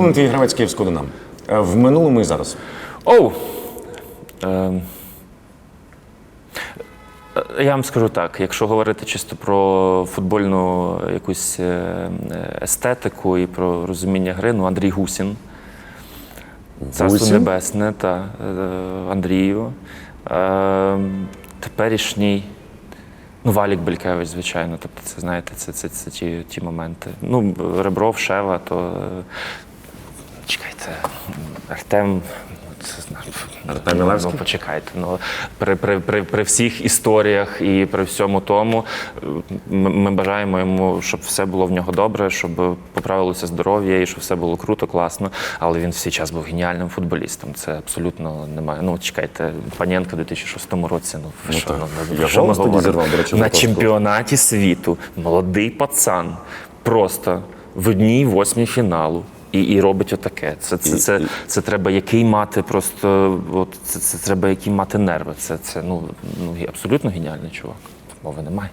Улюблений твій гравець київського Динамо. Е, В минулому і зараз. Оу! Ем. Е, Я вам скажу так: якщо говорити чисто про футбольну якусь е, естетику і про розуміння гри, ну Андрій Гусін. Царство? Небесне та Андрію. Е, теперішній. Ну, Валік Белькевич, звичайно. Тобто, це знаєте, це, це, це ті, ті моменти. Ну, Ребров, Шева, то. Артем. Артем ну, Мілевський? Ну, почекайте. Ну, при, при, при, при всіх історіях і при всьому тому ми, ми бажаємо йому, щоб все було в нього добре, щоб поправилося здоров'я і щоб все було круто, класно. Але він всій час був геніальним футболістом. Це абсолютно немає. Ну, чекайте, Паненко в 2006 році. Ну, ви що, ну, що ми говоримо? на чемпіонаті світу молодий пацан просто в одній восьмій фіналу. І, і робить отаке. Це, це, це, і- це треба який мати просто. От це, це треба які мати нерви. Це, це ну, ну абсолютно геніальний чувак. Мови немає.